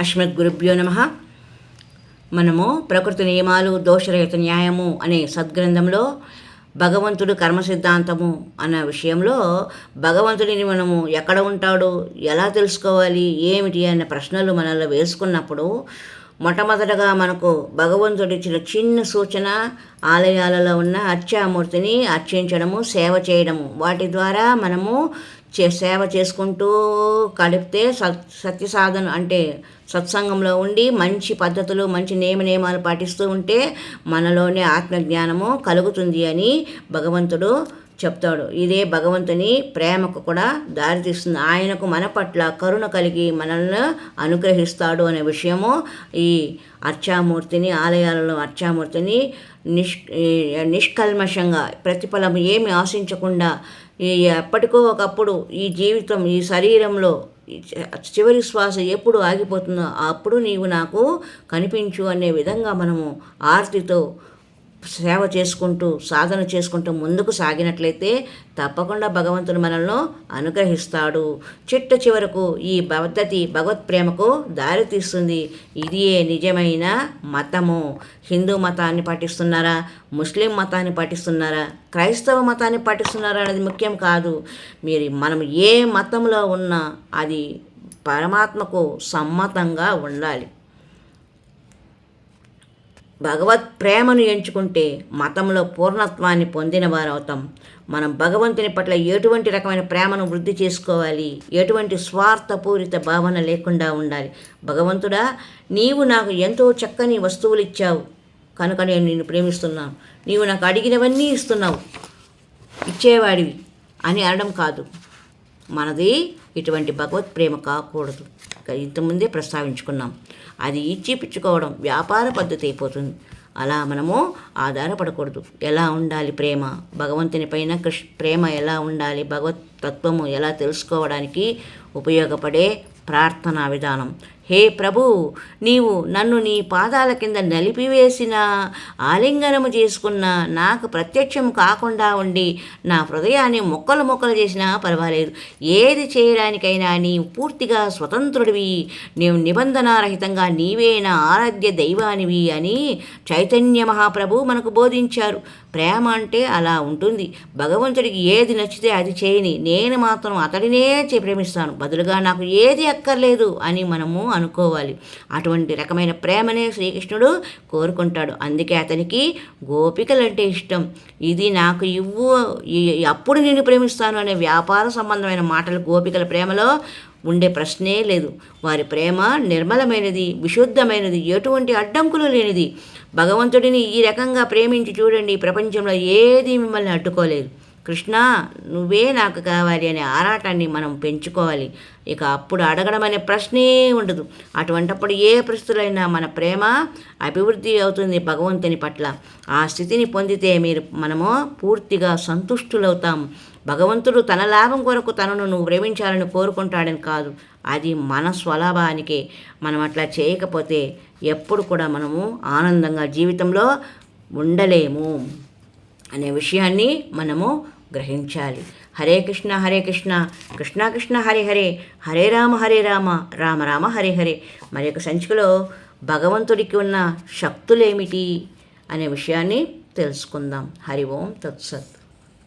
అస్మద్ గురుభ్యో నమ. మనము ప్రకృతి నియమాలు దోషరహిత న్యాయము అనే సద్గ్రంథంలో భగవంతుడు కర్మ సిద్ధాంతము అన్న విషయంలో భగవంతుడిని మనము ఎక్కడ ఉంటాడు ఎలా తెలుసుకోవాలి ఏమిటి అనే ప్రశ్నలు మనలో వేసుకున్నప్పుడు మొట్టమొదటగా మనకు భగవంతుడు ఇచ్చిన చిన్న సూచన ఆలయాలలో ఉన్న అర్చామూర్తిని అర్చించడము సేవ చేయడము. వాటి ద్వారా మనము చే సేవ చేసుకుంటూ కలిపితే సత్ సత్య సాధన అంటే సత్సంగంలో ఉండి మంచి పద్ధతులు మంచి నియమ నియమాలు పాటిస్తూ ఉంటే మనలోనే ఆత్మజ్ఞానము కలుగుతుంది అని భగవంతుడు చెప్తాడు. ఇదే భగవంతుని ప్రేమకు కూడా దారితీస్తుంది ఆయనకు మన పట్ల కరుణ కలిగి మనల్ని అనుగ్రహిస్తాడు అనే విషయము ఈ అర్చామూర్తిని ఆలయాలలో అర్చామూర్తిని నిష్ నిష్కల్మషంగా ప్రతిఫలం ఏమి ఆశించకుండా ఈ ఎప్పటికో ఒకప్పుడు ఈ జీవితం ఈ శరీరంలో చివరి శ్వాస ఎప్పుడు ఆగిపోతుందో అప్పుడు నీవు నాకు కనిపించు అనే విధంగా మనము ఆర్తితో సేవ చేసుకుంటూ సాధన చేసుకుంటూ ముందుకు సాగినట్లయితే తప్పకుండా భగవంతుడు మనల్ని అనుగ్రహిస్తాడు. చిట్ట చివరకు ఈ పద్ధతి భగవత్ ప్రేమకు దారితీస్తుంది ఇదియే నిజమైన మతము. హిందూ మతాన్ని పాటిస్తున్నారా? ముస్లిం మతాన్ని పాటిస్తున్నారా? క్రైస్తవ మతాన్ని పాటిస్తున్నారా అనేది ముఖ్యం కాదు. మీరు మనం ఏ మతంలో ఉన్నా అది పరమాత్మకు సమ్మతంగా ఉండాలి. భగవత్ ప్రేమను ఎంచుకుంటే మతంలో పూర్ణత్వాన్ని పొందిన వారవుతాం మనం భగవంతుని పట్ల ఎటువంటి రకమైన ప్రేమను వృద్ధి చేసుకోవాలి? ఎటువంటి స్వార్థపూరిత భావన లేకుండా ఉండాలి? భగవంతుడా నీవు నాకు ఎంతో చక్కని వస్తువులు ఇచ్చావు. కనుక నేను నిన్ను ప్రేమిస్తున్నాను. నీవు నాకు అడిగినవన్నీ ఇస్తున్నావు. ఇచ్చేవాడివి అని అనడం కాదు. మనది ఇటువంటి భగవత్ ప్రేమ కాకూడదు. ఇంతకుముందే ప్రస్తావించుకున్నాం. అది ఇచ్చిపుచ్చుకోవడం వ్యాపార పద్ధతి అయిపోతుంది. అలా మనము ఆధారపడకూడదు. ఎలా ఉండాలి ప్రేమ? భగవంతుని పైన కృష్ ప్రేమ ఎలా ఉండాలి? భగవత్ తత్వము ఎలా తెలుసుకోవడానికి ఉపయోగపడే ప్రార్థనా విధానం. హే ప్రభు నీవు నన్ను నీ పాదాల కింద నలిపివేసిన ఆలింగనము చేసుకున్న నాకు ప్రత్యక్షం కాకుండా ఉండి నా హృదయాన్ని మొక్కలు మొక్కలు చేసినా పర్వాలేదు. ఏది చేయడానికైనా నీవు పూర్తిగా స్వతంత్రుడివి. నీవు నిబంధనారహితంగా నీవే నా ఆరాధ్య దైవానివి అని చైతన్య మహాప్రభు మనకు బోధించారు. ప్రేమ అంటే అలా ఉంటుంది. భగవంతుడికి ఏది నచ్చితే అది చేయని నేను మాత్రం అతడినే చే ప్రేమిస్తాను. బదులుగా నాకు ఏది అక్కర్లేదు అని మనము అనుకోవాలి. అటువంటి రకమైన ప్రేమనే శ్రీకృష్ణుడు కోరుకుంటాడు. అందుకే అతనికి గోపికలంటే ఇష్టం. ఇది నాకు ఇవ్వు అప్పుడు నేను ప్రేమిస్తాను అనే వ్యాపార సంబంధమైన మాటలు గోపికల ప్రేమలో ఉండే ప్రశ్నే లేదు. వారి ప్రేమ నిర్మలమైనది విశుద్ధమైనది ఎటువంటి అడ్డంకులు లేనిది. భగవంతుడిని ఈ రకంగా ప్రేమించి చూడండి ప్రపంచంలో ఏది మిమ్మల్ని అడ్డుకోలేదు. కృష్ణ నువ్వే నాకు కావాలి అనే ఆరాటాన్ని మనం పెంచుకోవాలి. ఇక అప్పుడు అడగడం అనే ప్రశ్నే ఉండదు. అటువంటప్పుడు ఏ పరిస్థితులైనా మన ప్రేమ అభివృద్ధి అవుతుంది భగవంతుని పట్ల. ఆ స్థితిని పొందితే మీరు మనము పూర్తిగా సంతుష్టులవుతాం. భగవంతుడు తన లాభం కొరకు తనను నువ్వు ప్రేమించాలని కోరుకుంటాడని కాదు. అది మన స్వలాభానికే. మనం అట్లా చేయకపోతే ఎప్పుడు కూడా మనము ఆనందంగా జీవితంలో ఉండలేము. అనే విషయాన్ని మనము గ్రహించాలి. హరే కృష్ణ హరే కృష్ణ కృష్ణ కృష్ణ హరే హరే హరే రామ హరే రామ రామ రామ హరే హరే. మరి యొక్క సంచికలో భగవంతుడికి ఉన్న శక్తులేమిటి అనే విషయాన్ని తెలుసుకుందాం. హరి ఓం తత్సత్.